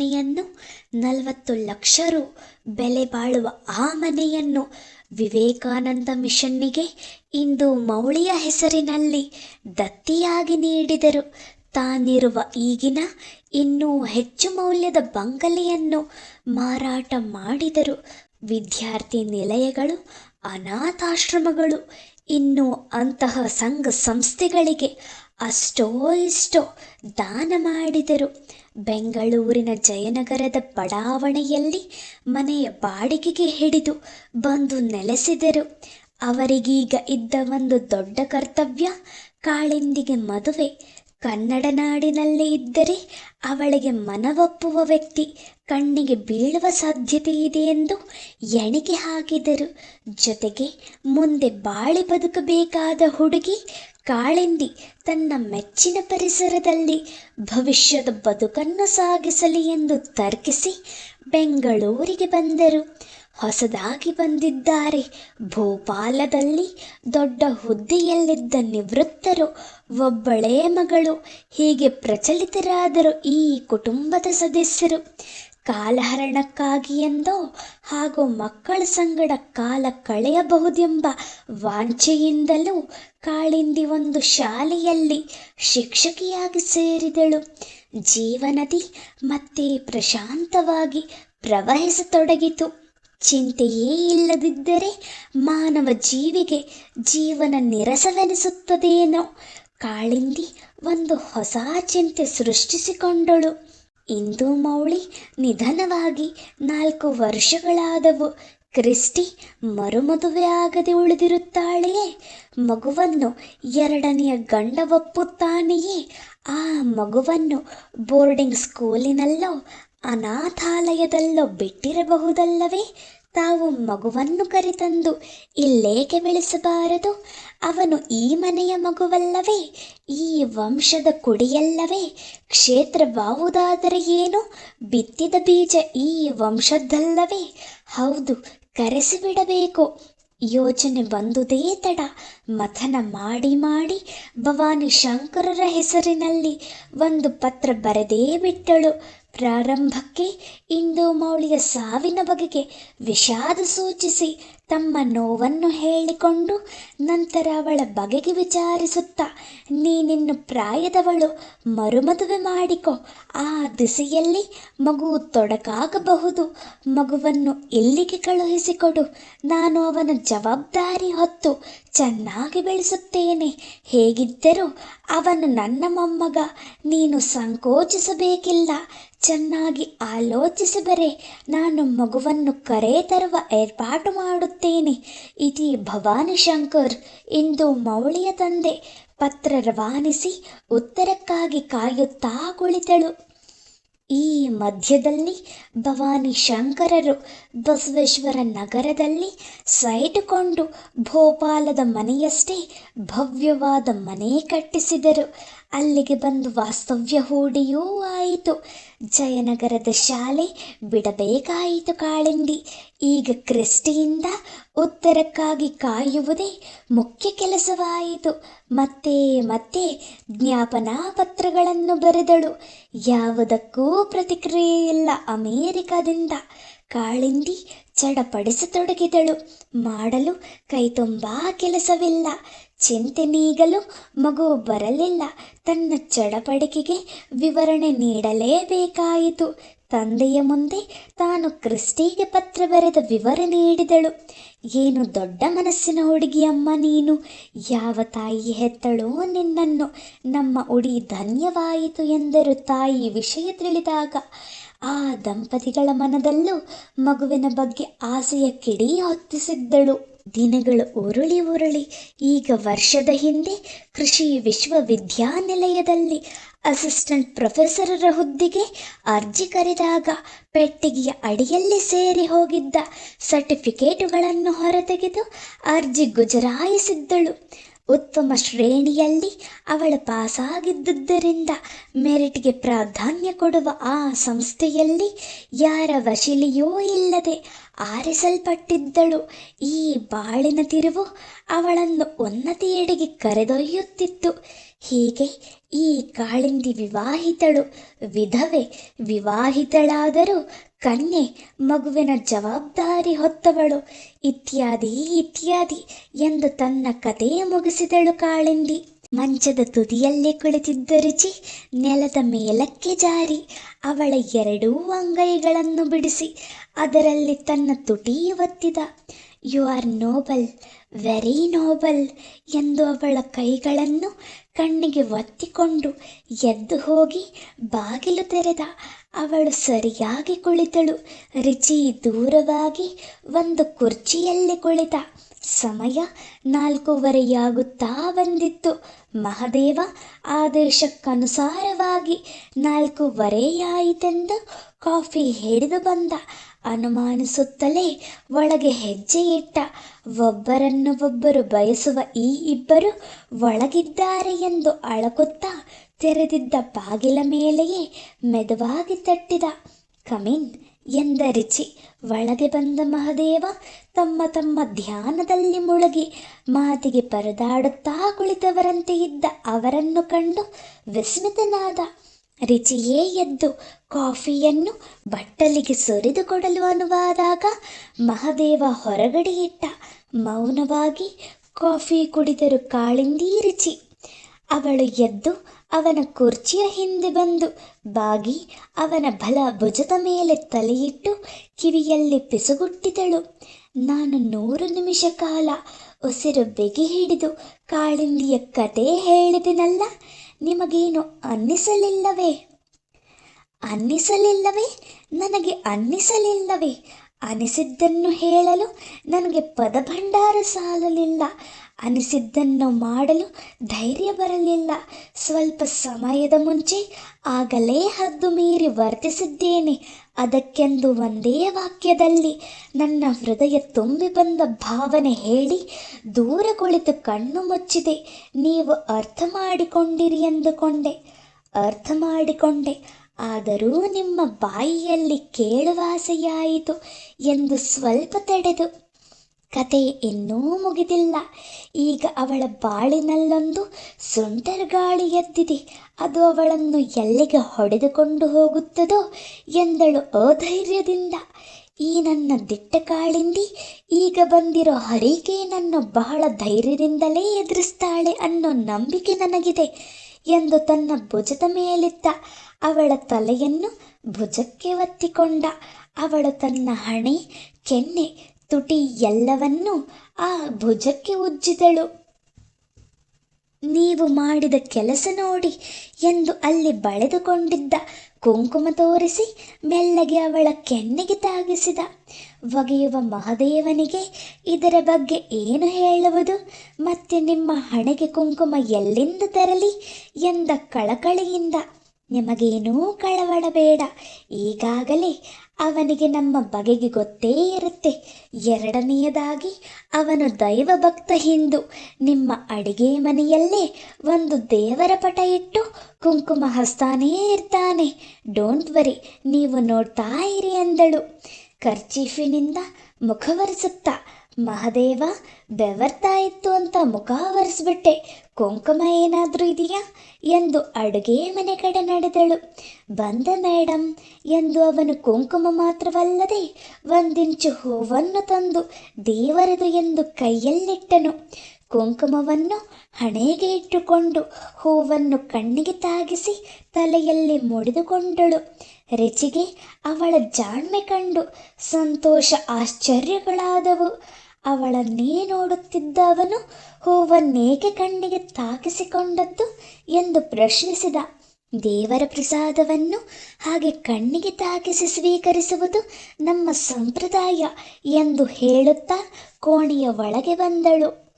ಮನೆಯನ್ನು ನಲವತ್ತು ಲಕ್ಷ ರು ಬೆಲೆ ಬಾಳುವ ಆ ಮನೆಯನ್ನು ವಿವೇಕಾನಂದ ಮಿಷನ್ನಿಗೆ ಇಂದು ಮೌಳಿಯ ಹೆಸರಿನಲ್ಲಿ ದತ್ತಿಯಾಗಿ ನೀಡಿದರು. ತಾನಿರುವ ಈಗಿನ ಇನ್ನೂ ಹೆಚ್ಚು ಮೌಲ್ಯದ ಬಂಗಲೆಯನ್ನು ಮಾರಾಟ ಮಾಡಿದರು. ವಿದ್ಯಾರ್ಥಿ ನಿಲಯಗಳು, ಅನಾಥಾಶ್ರಮಗಳು, ಇನ್ನು ಅಂತಹ ಸಂಘ ಸಂಸ್ಥೆಗಳಿಗೆ ಅಷ್ಟೋ ಇಷ್ಟೋ ದಾನ ಮಾಡಿದರು. ಬೆಂಗಳೂರಿನ ಜಯನಗರದ ಬಡಾವಣೆಯಲ್ಲಿ ಮನೆಯ ಬಾಡಿಗೆಗೆ ಹಿಡಿದು ಬಂದು ನೆಲೆಸಿದರು. ಅವರಿಗೀಗ ಇದ್ದ ಒಂದು ದೊಡ್ಡ ಕರ್ತವ್ಯ ಕಾಳಿಂದಿಗೆ ಮದುವೆ. ಕನ್ನಡ ನಾಡಿನಲ್ಲಿ ಇದ್ದರೆ ಅವಳಿಗೆ ಮನವೊಪ್ಪುವ ವ್ಯಕ್ತಿ ಕಣ್ಣಿಗೆ ಬೀಳುವ ಸಾಧ್ಯತೆ ಇದೆ ಎಂದು ಎಣಿಕೆ ಹಾಕಿದರು. ಜೊತೆಗೆ ಮುಂದೆ ಬಾಳಿ ಬದುಕಬೇಕಾದ ಹುಡುಗಿ ಕಾಳಿಂದಿ ತನ್ನ ಮೆಚ್ಚಿನ ಪರಿಸರದಲ್ಲಿ ಭವಿಷ್ಯದ ಬದುಕನ್ನು ಸಾಗಿಸಲಿ ಎಂದು ತರ್ಕಿಸಿ ಬೆಂಗಳೂರಿಗೆ ಬಂದರು. ಹೊಸದಾಗಿ ಬಂದಿದ್ದಾರೆ. ಭೋಪಾಲದಲ್ಲಿ ದೊಡ್ಡ ಹುದ್ದೆಯಲ್ಲಿದ್ದ ನಿವೃತ್ತರು, ಒಬ್ಬಳೇ ಮಗಳು, ಹೀಗೆ ಪ್ರಚಲಿತರಾದರು ಈ ಕುಟುಂಬದ ಸದಸ್ಯರು. ಕಾಲಹರಣಕ್ಕಾಗಿ ಎಂದೋ ಹಾಗೂ ಮಕ್ಕಳ ಸಂಗಡ ಕಾಲ ಕಳೆಯಬಹುದೆಂಬ ವಾಂಛೆಯಿಂದಲೂ ಕಾಳಿಂದಿ ಒಂದು ಶಾಲೆಯಲ್ಲಿ ಶಿಕ್ಷಕಿಯಾಗಿ ಸೇರಿದಳು. ಜೀವನದಿ ಮತ್ತೆ ಪ್ರಶಾಂತವಾಗಿ ಪ್ರವಹಿಸತೊಡಗಿತು. ಚಿಂತೆಯೇ ಇಲ್ಲದಿದ್ದರೆ ಮಾನವ ಜೀವಿಗೆ ಜೀವನ ನಿರಸವೆನಿಸುತ್ತದೇನೋ ಕಾಳಿಂದಿ ಒಂದು ಹೊಸ ಚಿಂತೆ ಸೃಷ್ಟಿಸಿಕೊಂಡಳು. ಇಂದು ಮೌಳಿ ನಿಧನವಾಗಿ ನಾಲ್ಕು ವರ್ಷಗಳಾದವು. ಕ್ರಿಸ್ಟಿ ಮರುಮದುವೆ ಆಗದೆ ಉಳಿದಿರುತ್ತಾಳೆಯೇ? ಮಗುವನ್ನು ಎರಡನೆಯ ಗಂಡ ಒಪ್ಪುತ್ತಾನೆಯೇ? ಆ ಮಗುವನ್ನು ಬೋರ್ಡಿಂಗ್ ಸ್ಕೂಲಿನಲ್ಲೋ, ಅನಾಥಾಲಯದಲ್ಲೋ ಬಿಟ್ಟಿರಬಹುದಲ್ಲವೇ? ತಾವು ಮಗುವನ್ನು ಕರೆತಂದು ಇಲ್ಲೇಕೆ ಬೆಳೆಸಬಾರದು? ಅವನು ಈ ಮನೆಯ ಮಗುವಲ್ಲವೇ? ಈ ವಂಶದ ಕುಡಿಯಲ್ಲವೇ? ಕ್ಷೇತ್ರವಾವುದಾದರೆ ಏನು? ಬಿತ್ತಿದ ಬೀಜ ಈ ವಂಶದ್ದಲ್ಲವೇ? ಹೌದು, ಕರೆಸಿಬಿಡಬೇಕು. ಯೋಚನೆ ಬಂದುದೇ ತಡ. ಮಥನ ಮಾಡಿ ಮಾಡಿ ಭವಾನಿ ಶಂಕರರ ಹೆಸರಿನಲ್ಲಿ ಒಂದು ಪತ್ರ ಬರೆದೇ ಬಿಟ್ಟಳು. ಪ್ರಾರಂಭಕ್ಕೆ ಇಂದು ಮೌಳಿಯ ಸಾವಿನ ಬಗೆಗೆ ವಿಷಾದ ಸೂಚಿಸಿ ತಮ್ಮ ನೋವನ್ನು ಹೇಳಿಕೊಂಡು ನಂತರ ಅವಳ ಬಗೆಗೆ ವಿಚಾರಿಸುತ್ತಾ ನೀನಿನ್ನು ಪ್ರಾಯದವಳು, ಮರುಮದುವೆ ಮಾಡಿಕೊ. ಆ ದಿಸೆಯಲ್ಲಿ ಮಗು ತೊಡಕಾಗಬಹುದು. ಮಗುವನ್ನು ಇಲ್ಲಿಗೆ ಕಳುಹಿಸಿಕೊಡು. ನಾನು ಅವನ ಜವಾಬ್ದಾರಿ ಹೊತ್ತು ಚೆನ್ನಾಗಿ ಬೆಳೆಸುತ್ತೇನೆ. ಹೇಗಿದ್ದರೂ ಅವನು ನನ್ನ ಮೊಮ್ಮಗ. ನೀನು ಸಂಕೋಚಿಸಬೇಕಿಲ್ಲ. ಚೆನ್ನಾಗಿ ಆಲೋಚಿಸಿದರೆ ನಾನು ಮಗುವನ್ನು ಕರೆ ತರುವ ಏರ್ಪಾಟು ಮಾಡುತ್ತೇನೆ. ಇತಿ ಭವಾನಿ ಶಂಕರ್, ಇಂದು ಮೌಳಿಯ ತಂದೆ. ಪತ್ರ ರವಾನಿಸಿ ಉತ್ತರಕ್ಕಾಗಿ ಕಾಯುತ್ತಾ ಕುಳಿತಳು. ಈ ಮಧ್ಯದಲ್ಲಿ ಭವಾನಿ ಶಂಕರರು ಬಸವೇಶ್ವರ ನಗರದಲ್ಲಿ ಸೈಟುಕೊಂಡು ಭೋಪಾಲದ ಮನೆಯಷ್ಟೇ ಭವ್ಯವಾದ ಮನೆ ಕಟ್ಟಿಸಿದರು. ಅಲ್ಲಿಗೆ ಬಂದು ವಾಸ್ತವ್ಯ ಹೂಡಿಯೂ ಆಯಿತು. ಜಯನಗರದ ಶಾಲೆ ಬಿಡಬೇಕಾಯಿತು ಕಾಳಿಂದಿ. ಈಗ ಕ್ರಿಸ್ಟಿಯಿಂದ ಉತ್ತರಕ್ಕಾಗಿ ಕಾಯುವುದೇ ಮುಖ್ಯ ಕೆಲಸವಾಯಿತು. ಮತ್ತೆ ಮತ್ತೆ ಜ್ಞಾಪನಾ ಪತ್ರಗಳನ್ನು ಬರೆದಳು. ಯಾವುದಕ್ಕೂ ಪ್ರತಿಕ್ರಿಯೆ ಇಲ್ಲ ಅಮೇರಿಕಾದಿಂದ. ಕಾಳಿಂದಿ ಚಡಪಡಿಸತೊಡಗಿದಳು. ಮಾಡಲು ಕೈ ತುಂಬ ಕೆಲಸವಿಲ್ಲ. ಚಿಂತೆ ನೀಗಲು ಮಗು ಬರಲಿಲ್ಲ. ತನ್ನ ಚಡಪಡಿಕೆಗೆ ವಿವರಣೆ ನೀಡಲೇಬೇಕಾಯಿತು. ತಂದೆಯ ಮುಂದೆ ತಾನು ಕ್ರಿಸ್ಟಿಗೆ ಪತ್ರ ಬರೆದ ವಿವರ ನೀಡಿದಳು. ಏನು ದೊಡ್ಡ ಮನಸ್ಸಿನ ಹುಡುಗಿಯಮ್ಮ ನೀನು? ಯಾವ ತಾಯಿ ಹೆತ್ತಳೋ ನಿನ್ನನ್ನು? ನಮ್ಮ ಉಡಿ ಧನ್ಯವಾಯಿತು ಎಂದರು ತಾಯಿ ವಿಷಯ ತಿಳಿದಾಗ. ಆ ದಂಪತಿಗಳ ಮನದಲ್ಲೂ ಮಗುವಿನ ಬಗ್ಗೆ ಆಸೆಯ ಕಿಡಿ ಹೊತ್ತಿಸಿದ್ದಳು. ದಿನಗಳು ಉರುಳಿ ಉರುಳಿ. ಈಗ ವರ್ಷದ ಹಿಂದೆ ಕೃಷಿ ವಿಶ್ವವಿದ್ಯಾನಿಲಯದಲ್ಲಿ ಅಸಿಸ್ಟೆಂಟ್ ಪ್ರೊಫೆಸರರ ಹುದ್ದೆಗೆ ಅರ್ಜಿ ಕರೆದಾಗ ಪೆಟ್ಟಿಗೆಯ ಅಡಿಯಲ್ಲಿ ಸೇರಿ ಹೋಗಿದ್ದ ಸರ್ಟಿಫಿಕೇಟುಗಳನ್ನು ಹೊರತೆಗೆದು ಅರ್ಜಿ ಗುಜರಾಯಿಸಿದ್ದಳು. ಉತ್ತಮ ಶ್ರೇಣಿಯಲ್ಲಿ ಅವಳು ಪಾಸಾಗಿದ್ದುದರಿಂದ ಮೆರಿಟ್ಗೆ ಪ್ರಾಧಾನ್ಯ ಕೊಡುವ ಆ ಸಂಸ್ಥೆಯಲ್ಲಿ ಯಾರ ವಶಿಲಿಯೂ ಇಲ್ಲದೆ ಆರಿಸಲ್ಪಟ್ಟಿದ್ದಳು. ಈ ಬಾಳಿನ ತಿರುವು ಅವಳನ್ನು ಉನ್ನತಿಯೆಡೆಗೆ ಕರೆದೊಯ್ಯುತ್ತಿತ್ತು. ಹೀಗೆ ಈ ಕಾಳಿಂದಿ ವಿವಾಹಿತಳು, ವಿಧವೆ ವಿವಾಹಿತಳಾದರೂ ಕನ್ಯೆ ಮಗುವಿನ ಜವಾಬ್ದಾರಿ ಹೊತ್ತವಳು. ಇತ್ಯಾದಿ ಇತ್ಯಾದಿ ಎಂದು ತನ್ನ ಕಥೆಯ ಮುಗಿಸಿದಳು ಕಾಳಿಂದಿ. ಮಂಚದ ತುದಿಯಲ್ಲೇ ಕುಳಿತಿದ್ದ ರುಚಿ, ನೆಲದ ಮೇಲಕ್ಕೆ ಜಾರಿ, ಅವಳ ಎರಡೂ ಅಂಗೈಗಳನ್ನು ಬಿಡಿಸಿ, ಅದರಲ್ಲಿ ತನ್ನ ತುಟಿ ಒತ್ತಿದ. You are noble very noble ಎಂದು ಅವಳ ಕೈಗಳನ್ನು ಕಣ್ಣಿಗೆ ಒತ್ತಿಕೊಂಡು ಎದ್ದು ಹೋಗಿ ಬಾಗಿಲು ತೆರೆದ. ಅವಳು ಸರಿಯಾಗಿ ಕುಳಿತಳು, ರುಚಿ ದೂರವಾಗಿ ಒಂದು ಕುರ್ಚಿಯಲ್ಲಿ ಕುಳಿತ. ಸಮಯ ನಾಲ್ಕೂವರೆಯಾಗುತ್ತಾ ಬಂದಿತ್ತು. ಮಹಾದೇವ ಆದೇಶಕ್ಕನುಸಾರವಾಗಿ ನಾಲ್ಕೂವರೆಯಾಯಿತೆಂದು ಕಾಫಿ ಹಿಡಿದು ಬಂದ. ಅನುಮಾನಿಸುತ್ತಲೇ ಒಳಗೆ ಹೆಜ್ಜೆ ಇಟ್ಟ. ಒಬ್ಬರನ್ನು ಒಬ್ಬರು ಬಯಸುವ ಈ ಇಬ್ಬರು ಒಳಗಿದ್ದಾರೆ ಎಂದು ಅಳಕುತ್ತಾ ತೆರೆದಿದ್ದ ಬಾಗಿಲ ಮೇಲೆಯೇ ಮೆದುವಾಗಿ ತಟ್ಟಿದ. ಕಮಿನ್ ಎಂದ ರಿಚಿ ಒಳಗೆ ಬಂದ ಮಹದೇವ ತಮ್ಮ ತಮ್ಮ ಧ್ಯಾನದಲ್ಲಿ ಮುಳುಗಿ ಮಾತಿಗೆ ಪರದಾಡುತ್ತಾ ಕುಳಿತವರಂತೆ ಇದ್ದ ಅವರನ್ನು ಕಂಡು ವಿಸ್ಮಿತನಾದ. ರಿಚಿಯೇ ಎದ್ದು ಕಾಫಿಯನ್ನು ಬಟ್ಟಲಿಗೆ ಸುರಿದುಕೊಡಲು ಅನುವಾದಾಗ ಮಹದೇವ ಹೊರಗಡೆ ಇಟ್ಟ ಮೌನವಾಗಿ ಕಾಫಿ ಕುಡಿದರು ಕಾಳಿಂದಿ ರಿಚಿ. ಅವಳು ಎದ್ದು ಅವನ ಕುರ್ಚಿಯ ಹಿಂದೆ ಬಂದು ಬಾಗಿ ಅವನ ಬಲ ಭುಜದ ಮೇಲೆ ತಲೆಯಿಟ್ಟು ಕಿವಿಯಲ್ಲಿ ಪಿಸುಗುಟ್ಟಿದಳು. ನಾನು ನೂರು ನಿಮಿಷ ಕಾಲ ಉಸಿರು ಬೆಗಿ ಹಿಡಿದು ಕಾಳಿಂದಿಯ ಕತೆ ಹೇಳಿದೆನಲ್ಲ, ನಿಮಗೇನು ಅನ್ನಿಸಲಿಲ್ಲವೇ? ಅನ್ನಿಸಲಿಲ್ಲವೇ? ನನಗೆ ಅನ್ನಿಸಲಿಲ್ಲವೇ? ಅನಿಸಿದ್ದನ್ನು ಹೇಳಲು ನನಗೆ ಪದಭಂಡಾರ ಸಾಲಲಿಲ್ಲ. ಅನಿಸಿದ್ದನ್ನು ಮಾಡಲು ಧೈರ್ಯ ಬರಲಿಲ್ಲ. ಸ್ವಲ್ಪ ಸಮಯದ ಮುಂಚೆ ಆಗಲೇ ಹದ್ದು ಮೀರಿ ವರ್ತಿಸಿದ್ದೇನೆ. ಅದಕ್ಕೆಂದು ಒಂದೇ ವಾಕ್ಯದಲ್ಲಿ ನನ್ನ ಹೃದಯ ತುಂಬಿ ಬಂದ ಭಾವನೆ ಹೇಳಿ ದೂರ ಕುಳಿತು ಕಣ್ಣು ಮುಚ್ಚಿದೆ. ನೀವು ಅರ್ಥ ಮಾಡಿಕೊಂಡಿರಿ ಎಂದುಕೊಂಡೆ. ಅರ್ಥ ಮಾಡಿಕೊಂಡೆ. ಆದರೂ ನಿಮ್ಮ ಬಾಯಿಯಲ್ಲಿ ಕೇಳುವಾಸೆಯಾಯಿತು ಎಂದು ಸ್ವಲ್ಪ ತಡೆದು ಕತೆ ಇನ್ನೂ ಮುಗಿದಿಲ್ಲ. ಈಗ ಅವಳ ಬಾಳಿನಲ್ಲೊಂದು ಸುಂಟರ್ ಗಾಳಿ ಎದ್ದಿದೆ. ಅದು ಅವಳನ್ನು ಎಲ್ಲಿಗೆ ಹೊಡೆದುಕೊಂಡು ಹೋಗುತ್ತದೋ ಎಂದಳು ಅಧೈರ್ಯದಿಂದ. ಈ ನನ್ನ ದಿಟ್ಟ ಕಾಳಿಂದಿ, ಈಗ ಬಂದಿರೋ ಹರಿಗೆ ನನ್ನ ಬಹಳ ಧೈರ್ಯದಿಂದಲೇ ಎದುರಿಸ್ತಾಳೆ ಅನ್ನೋ ನಂಬಿಕೆ ನನಗಿದೆ ಎಂದು ತನ್ನ ಭುಜದ ಮೇಲಿದ್ದ ಅವಳ ತಲೆಯನ್ನು ಭುಜಕ್ಕೆ ಒತ್ತಿಕೊಂಡ. ಅವಳು ತನ್ನ ಹಣೆ, ಕೆನ್ನೆ ತುಟಿ ಎಲ್ಲವನ್ನೂ ಆ ಭುಜಕ್ಕೆ ಉಜ್ಜಿದಳು. ನೀವು ಮಾಡಿದ ಕೆಲಸ ನೋಡಿ ಎಂದು ಅಲ್ಲಿ ಬಳೆದುಕೊಂಡಿದ್ದ ಕುಂಕುಮ ತೋರಿಸಿ ಮೆಲ್ಲಗೆ ಅವಳ ಕೆನ್ನೆಗೆ ತಾಗಿಸಿದ. ಒಗೆಯುವ ಮಹದೇವನಿಗೆ ಇದರ ಬಗ್ಗೆ ಏನು ಹೇಳುವುದು? ಮತ್ತೆ ನಿಮ್ಮ ಹಣೆಗೆ ಕುಂಕುಮ ಎಲ್ಲಿಂದ ತರಲಿ? ಎಂದ ಕಳಕಳಿಯಿಂದ. ನಿಮಗೇನೂ ಕಳವಳ ಬೇಡ ಈಗಾಗಲೇ ಅವನಿಗೆ ನಮ್ಮ ಬಗೆಗೆ ಗೊತ್ತೇ ಇರುತ್ತೆ. ಎರಡನೆಯದಾಗಿ, ಅವನು ದೈವ ಭಕ್ತ ಹಿಂದೂ. ನಿಮ್ಮ ಅಡಿಗೆ ಮನೆಯಲ್ಲೇ ಒಂದು ದೇವರ ಪಟ ಇಟ್ಟು ಕುಂಕುಮ ಹಸ್ತಾನೇ ಇರ್ತಾನೆ. ಡೋಂಟ್ ವರಿ, ನೀವು ನೋಡ್ತಾ ಇರಿ ಎಂದಳು ಕರ್ಚೀಫಿನಿಂದ ಮುಖವರಿಸುತ್ತಾ ಮಹದೇವ ಬೆವರ್ತಾ ಇತ್ತು ಅಂತ ಮುಖ ಒರೆಸ್ಬಿಟ್ಟೆ ಕುಂಕುಮ ಏನಾದರೂ ಇದೆಯಾ? ಎಂದು ಅಡುಗೆ ಮನೆ ಕಡೆ ನಡೆದಳು. ಬಂದ ಮೇಡಮ್ ಎಂದು ಅವನು ಕುಂಕುಮ ಮಾತ್ರವಲ್ಲದೆ ಒಂದಿಂಚು ಹೂವನ್ನು ತಂದು ದೇವರದು ಎಂದು ಕೈಯಲ್ಲಿಟ್ಟನು. ಕುಂಕುಮವನ್ನು ಹಣೆಗೆ ಇಟ್ಟುಕೊಂಡು ಹೂವನ್ನು ಕಣ್ಣಿಗೆ ತಾಗಿಸಿ ತಲೆಯಲ್ಲಿ ಮುಡಿದುಕೊಂಡಳು. ರಿಚಿಗೆ ಅವಳ ಜಾಣ್ಮೆ ಕಂಡು ಸಂತೋಷ ಆಶ್ಚರ್ಯಗಳಾದವು. ಅವಳನ್ನೇ ನೋಡುತ್ತಿದ್ದವನು ಹೂವನ್ನೇಕೆ ಕಣ್ಣಿಗೆ ತಾಕಿಸಿಕೊಂಡದ್ದು ಎಂದು ಪ್ರಶ್ನಿಸಿದ. ದೇವರ ಪ್ರಸಾದವನ್ನು ಹಾಗೆ ಕಣ್ಣಿಗೆ ತಾಕಿಸಿ ಸ್ವೀಕರಿಸುವುದು ನಮ್ಮ ಸಂಪ್ರದಾಯ ಎಂದು ಹೇಳುತ್ತಾ ಕೋಣೆಯ ಒಳಗೆ ಬಂದಳು.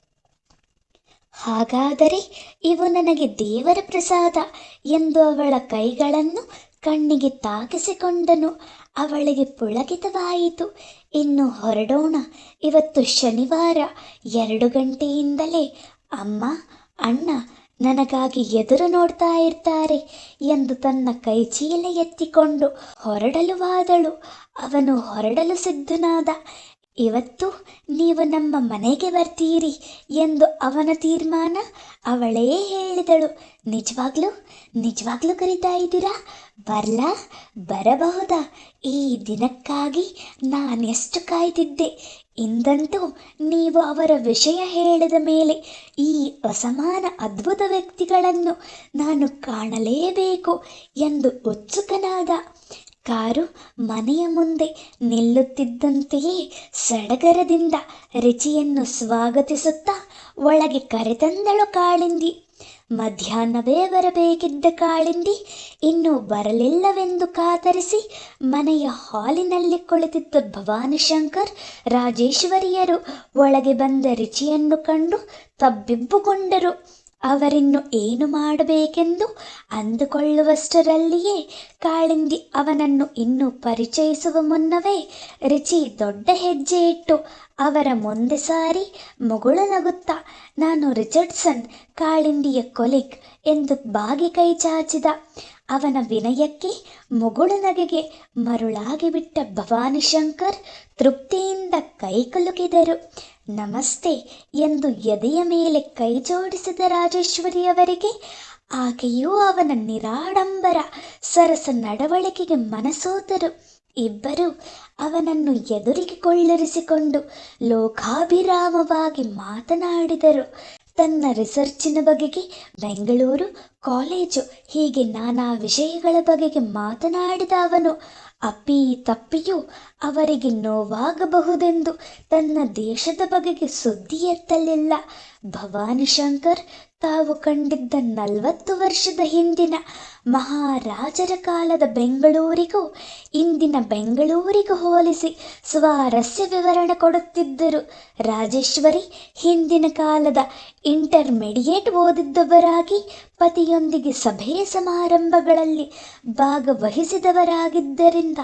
ಹಾಗಾದರೆ ಇವು ನನಗೆ ದೇವರ ಪ್ರಸಾದ ಎಂದು ಅವಳ ಕೈಗಳನ್ನು ಕಣ್ಣಿಗೆ ತಾಕಿಸಿಕೊಂಡನು ಅವಳಿಗೆ ಪುಳಕಿತವಾಯಿತು. ಇನ್ನು ಹೊರಡೋಣ. ಇವತ್ತು ಶನಿವಾರ. ಎರಡು ಗಂಟೆಯಿಂದಲೇ. ಅಮ್ಮ, ಅಣ್ಣ, ನನಗಾಗಿ ಎದುರು ನೋಡ್ತಾ ಇರ್ತಾರೆ ಎಂದು ತನ್ನ ಕೈಚೀಲ ಎತ್ತಿಕೊಂಡು ಹೊರಡಲುವಾದಳು ಅವನು ಹೊರಡಲು ಸಿದ್ಧನಾದ ಇವತ್ತು ನೀವು ನಮ್ಮ ಮನೆಗೆ ಬರ್ತೀರಿ ಎಂದು ಅವನ ತೀರ್ಮಾನ ಅವಳೇ ಹೇಳಿದಳು. ನಿಜವಾಗ್ಲೂ ನಿಜವಾಗ್ಲೂ ಕರೀತಾ ಇದ್ದೀರಾ? ಬರ್ಲಾ? ಬರಬಹುದಾ? ಈ ದಿನಕ್ಕಾಗಿ ನಾನೆಷ್ಟು ಕಾಯ್ತಿದ್ದೆ ಇಂದಂತೂ ನೀವು ಅವರ ವಿಷಯ ಹೇಳಿದ ಮೇಲೆ ಈ ಅಸಮಾನ ಅದ್ಭುತ ವ್ಯಕ್ತಿಗಳನ್ನು ನಾನು ಕಾಣಲೇಬೇಕು ಎಂದು ಉತ್ಸುಕನಾದ ಕಾರು ಮನೆಯ ಮುಂದೆ ನಿಲ್ಲುತ್ತಿದ್ದಂತೆಯೇ ಸಡಗರದಿಂದ ರುಚಿಯನ್ನು ಸ್ವಾಗತಿಸುತ್ತಾ ಒಳಗೆ ಕರೆತಂದಳು ಕಾಳಿಂದಿ. ಮಧ್ಯಾಹ್ನವೇ ಬರಬೇಕಿದ್ದ ಕಾಳಿಂದಿ ಇನ್ನೂ ಬರಲಿಲ್ಲವೆಂದು ಕಾತರಿಸಿ ಮನೆಯ ಹಾಲಿನಲ್ಲಿ ಕುಳಿತಿದ್ದ ಭವಾನಿಶಂಕರ್ ರಾಜೇಶ್ವರಿಯರು ಒಳಗೆ ಬಂದ ರುಚಿಯನ್ನು ಕಂಡು ತಬ್ಬಿಬ್ಬುಗೊಂಡರು. ಅವರಿನ್ನು ಏನು ಮಾಡಬೇಕೆಂದು ಅಂದುಕೊಳ್ಳುವಷ್ಟರಲ್ಲಿಯೇ ಕಾಳಿಂದಿ ಅವನನ್ನು ಇನ್ನೂ ಪರಿಚಯಿಸುವ ಮುನ್ನವೇ ರುಚಿ ದೊಡ್ಡ ಹೆಜ್ಜೆ ಇಟ್ಟು ಅವರ ಮುಂದೆ ಸಾರಿ ಮುಗುಳು ನಗುತ್ತಾ ನಾನು ರಿಚರ್ಡ್ಸನ್, ಕಾಳಿಂದಿಯ ಕೊಲಿಗ್ ಎಂದು ಬಾಗಿ ಕೈ ಚಾಚಿದ. ಅವನ ವಿನಯಕ್ಕೆ ಮುಗುಳು ನಗೆಗೆ ಮರುಳಾಗಿ ಬಿಟ್ಟ ಭವಾನಿಶಂಕರ್ ತೃಪ್ತಿಯಿಂದ ಕೈ ಕುಲುಕಿದರು. ನಮಸ್ತೆ ಎಂದು ಎದೆಯ ಮೇಲೆ ಕೈ ಜೋಡಿಸಿದ ರಾಜೇಶ್ವರಿಯವರಿಗೆ, ಆಕೆಯೂ ಅವನ ನಿರಾಡಂಬರ ಸರಸ ನಡವಳಿಕೆಗೆ ಮನಸೋತರು. ಇಬ್ಬರು ಅವನನ್ನು ಎದುರಿಗೆ ಕೊಳ್ಳರಿಸಿಕೊಂಡು ಲೋಕಾಭಿರಾಮವಾಗಿ ಮಾತನಾಡಿದರು. ತನ್ನ ರಿಸರ್ಚಿನ ಬಗೆಗೆ ಬೆಂಗಳೂರು ಕಾಲೇಜು ಹೀಗೆ ನಾನಾ ವಿಷಯಗಳ ಬಗೆಗೆ ಮಾತನಾಡಿದ ಅವನು. ಅಪ್ಪಿ ತಪ್ಪಿಯೂ ಅವರಿಗೆ ನೋವಾಗಬಹುದೆಂದು ತನ್ನ ದೇಶದ ಬಗೆಗೆ ಸುದ್ದಿ ಎತ್ತಲಿಲ್ಲ. ಭವಾನಿಶಂಕರ್ ತಾವು ಕಂಡಿದ್ದ ನಲವತ್ತು ವರ್ಷದ ಹಿಂದಿನ ಮಹಾರಾಜರ ಕಾಲದ ಬೆಂಗಳೂರಿಗೂ ಇಂದಿನ ಬೆಂಗಳೂರಿಗೂ ಹೋಲಿಸಿ ಸ್ವಾರಸ್ಯ ವಿವರಣೆ ಕೊಡುತ್ತಿದ್ದರು. ರಾಜೇಶ್ವರಿ ಹಿಂದಿನ ಕಾಲದ ಇಂಟರ್ಮಿಡಿಯೇಟ್ ಓದಿದ್ದವರಾಗಿ ಪತಿಯೊಂದಿಗೆ ಸಭೆ ಸಮಾರಂಭಗಳಲ್ಲಿ ಭಾಗವಹಿಸಿದವರಾಗಿದ್ದರಿಂದ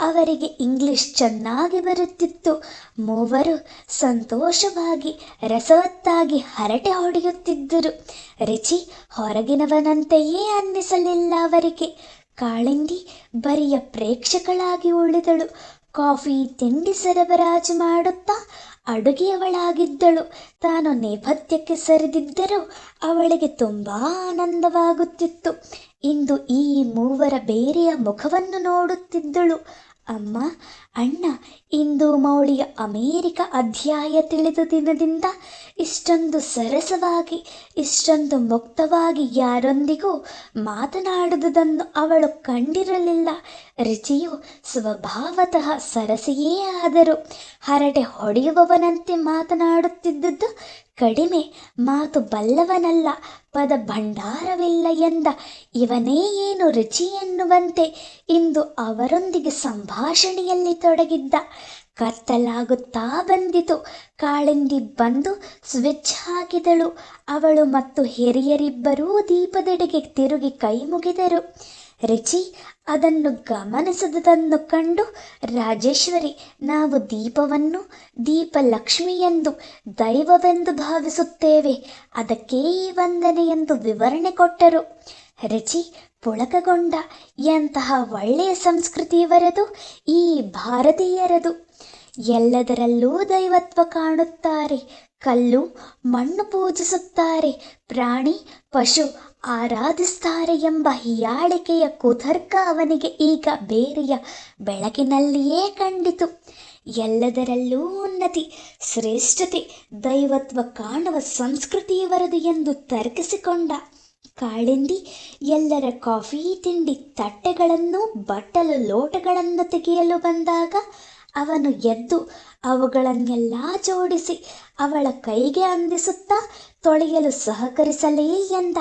ಅವರಿಗೆ ಇಂಗ್ಲಿಷ್ ಚೆನ್ನಾಗಿ ಬರುತ್ತಿತ್ತು. ಮೂವರು ಸಂತೋಷವಾಗಿ ರಸವತ್ತಾಗಿ ಹರಟೆ ಹೊಡೆಯುತ್ತಿದ್ದರು. ರುಚಿ ಹೊರಗಿನವನಂತೆಯೇ ಅನ್ನಿಸಲಿಲ್ಲ ಅವರಿಗೆ. ಕಾಳಿಂದಿ ಬರಿಯ ಪ್ರೇಕ್ಷಕಳಾಗಿ ಉಳಿದಳು. ಕಾಫಿ ತಿಂಡಿ ಸರಬರಾಜು ಮಾಡುತ್ತಾ ಅಡುಗೆಯವಳಾಗಿದ್ದಳು. ತಾನು ನೇಪಥ್ಯಕ್ಕೆ ಸರಿದಿದ್ದರೂ ಅವಳಿಗೆ ತುಂಬಾ ಆನಂದವಾಗುತ್ತಿತ್ತು. ಇಂದು ಈ ಮೂವರ ಬೇರೆಯ ಮುಖವನ್ನು ನೋಡುತ್ತಿದ್ದಳು. ಅಮ್ಮ, ಅಣ್ಣ, ಇಂದು ಮೌಳಿಯ ಅಮೇರಿಕ ಅಧ್ಯಾಯ ತಿಳಿದ ದಿನದಿಂದ ಇಷ್ಟೊಂದು ಸರಸವಾಗಿ, ಇಷ್ಟೊಂದು ಮುಕ್ತವಾಗಿ ಯಾರೊಂದಿಗೂ ಮಾತನಾಡುವುದನ್ನು ಅವಳು ಕಂಡಿರಲಿಲ್ಲ. ರುಚಿಯು ಸ್ವಭಾವತಃ ಸರಸಿಯೇ ಆದರು. ಹರಟೆ ಹೊಡೆಯುವವನಂತೆ ಮಾತನಾಡುತ್ತಿದ್ದುದು ಕಡಿಮೆ ಮಾತು ಬಲ್ಲವನಲ್ಲ, ಪದ ಭಂಡಾರವಿಲ್ಲ ಎಂದ. ಇವನೇ ಏನು ರುಚಿ ಎನ್ನುವಂತೆ ಇಂದು ಅವರೊಂದಿಗೆ ಸಂಭಾಷಣೆಯಲ್ಲಿ ತೊಡಗಿದ್ದ. ಕತ್ತಲಾಗುತ್ತಾ ಬಂದಿತು. ಕಾಳಿಂದಿ ಬಂದು ಸ್ವಿಚ್ ಹಾಕಿದಳು. ಅವಳು ಮತ್ತು ಹಿರಿಯರಿಬ್ಬರೂ ದೀಪದೆಡೆಗೆ ತಿರುಗಿ ಕೈ ಮುಗಿದರು. ರುಚಿ, ಅದನ್ನು ಗಮನಿಸದದನ್ನು ಕಂಡು, ರಾಜೇಶ್ವರಿ, ನಾವು ದೀಪವನ್ನು ದೀಪಲಕ್ಷ್ಮಿಯೆಂದು ದೈವವೆಂದು ಭಾವಿಸುತ್ತೇವೆ, ಅದಕ್ಕೆ ಈ ವಂದನೆ ಎಂದು ವಿವರಣೆ ಕೊಟ್ಟರು. ರುಚಿ ಪುಳಕಗೊಂಡ, ಎಂತಹ ಒಳ್ಳೆಯ ಸಂಸ್ಕೃತಿಯವರದು ಈ ಭಾರತೀಯರದು. ಎಲ್ಲದರಲ್ಲೂ ದೈವತ್ವ ಕಾಣುತ್ತಾರೆ ಕಲ್ಲು ಮಣ್ಣು ಪೂಜಿಸುತ್ತಾರೆ, ಪ್ರಾಣಿ ಪಶು ಆರಾಧಿಸ್ತಾರೆ ಎಂಬ ಹಿಯಾಳಿಕೆಯ ಕುತರ್ಕ ಅವನಿಗೆ ಈಗ ಬೇರೆಯ ಬೆಳಕಿನಲ್ಲಿಯೇ ಕಂಡಿತು. ಎಲ್ಲದರಲ್ಲೂ ಉನ್ನತಿ, ಶ್ರೇಷ್ಠತೆ, ದೈವತ್ವ ಕಾಣುವ ಸಂಸ್ಕೃತಿ ಇವರದು ಎಂದು ತರ್ಕಿಸಿಕೊಂಡ. ಕಾಳಿಂದಿ ಎಲ್ಲರ ಕಾಫಿ ತಿಂಡಿ ತಟ್ಟೆಗಳನ್ನು, ಬಟ್ಟಲು ಲೋಟಗಳನ್ನು ತೆಗೆಯಲು ಬಂದಾಗ ಅವನು ಎದ್ದು ಅವುಗಳನ್ನೆಲ್ಲ ಜೋಡಿಸಿ ಅವಳ ಕೈಗೆ ಅಂದಿಸುತ್ತಾ ತೊಳೆಯಲು ಸಹಕರಿಸಲೇ ಎಂದ.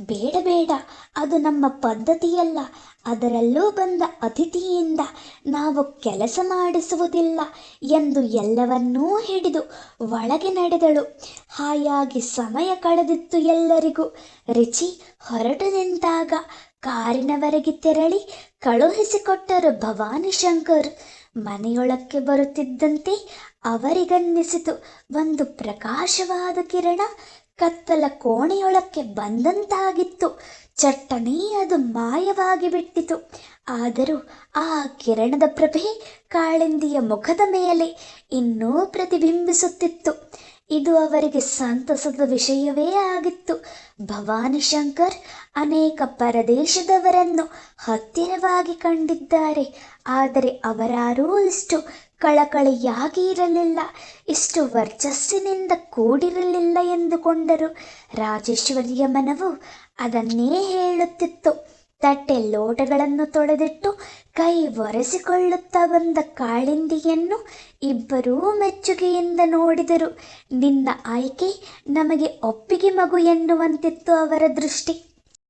ಬೇಡ ಬೇಡ, ಅದು ನಮ್ಮ ಪದ್ಧತಿಯಲ್ಲ. ಅದರಲ್ಲೂ ಬಂದ ಅತಿಥಿಯಿಂದ ನಾವು ಕೆಲಸ ಮಾಡಿಸುವುದಿಲ್ಲ ಎಂದು ಎಲ್ಲವನ್ನೂ ಹಿಡಿದು ಒಳಗೆ ನಡೆದಳು. ಹಾಯಾಗಿ ಸಮಯ ಕಳೆದಿತ್ತು ಎಲ್ಲರಿಗೂ. ರುಚಿ ಹೊರಟು ನಿಂತಾಗ ಕಾರಿನವರೆಗೆ ತೆರಳಿ ಕಳುಹಿಸಿಕೊಟ್ಟರು ಭವಾನಿ ಶಂಕರ್. ಮನೆಯೊಳಕ್ಕೆ ಬರುತ್ತಿದ್ದಂತೆ ಅವರಿಗನ್ನಿಸಿತು. ಒಂದು ಪ್ರಕಾಶವಾದ ಕಿರಣ ಕತ್ತಲ ಕೋಣೆಯೊಳಕ್ಕೆ ಬಂದಂತಾಗಿತ್ತು. ಚಟ್ಟನೆ ಅದು ಮಾಯವಾಗಿ ಬಿಟ್ಟಿತು. ಆದರೂ ಆ ಕಿರಣದ ಪ್ರಭೆ ಕಾಳಿಂದಿಯ ಮುಖದ ಮೇಲೆ ಇನ್ನೂ ಪ್ರತಿಬಿಂಬಿಸುತ್ತಿತ್ತು. ಇದು ಅವರಿಗೆ ಸಂತಸದ ವಿಷಯವೇ ಆಗಿತ್ತು. ಭವಾನಿ ಶಂಕರ್ ಅನೇಕ ಪರದೇಶದವರನ್ನು ಹತ್ತಿರವಾಗಿ ಕಂಡಿದ್ದಾರೆ. ಆದರೆ ಅವರಾರೂ ಇಷ್ಟು ಕಳಕಳಿಯಾಗಿ ಇರಲಿಲ್ಲ, ಇಷ್ಟು ವರ್ಚಸ್ಸಿನಿಂದ ಕೂಡಿರಲಿಲ್ಲ ಎಂದುಕೊಂಡರು. ರಾಜೇಶ್ವರಿಯ ಮನವು ಅದನ್ನೇ ಹೇಳುತ್ತಿತ್ತು. ತಟ್ಟೆ ಲೋಟಗಳನ್ನು ತೊಳೆದಿಟ್ಟು ಕೈ ಒರೆಸಿಕೊಳ್ಳುತ್ತಾ ಬಂದ ಕಾಳಿಂದಿಯನ್ನು ಇಬ್ಬರೂ ಮೆಚ್ಚುಗೆಯಿಂದ ನೋಡಿದರು. ನಿನ್ನ ಆಯ್ಕೆ ನಮಗೆ ಒಪ್ಪಿಗೆ ಮಗು ಎನ್ನುವಂತಿತ್ತು ಅವರ ದೃಷ್ಟಿ.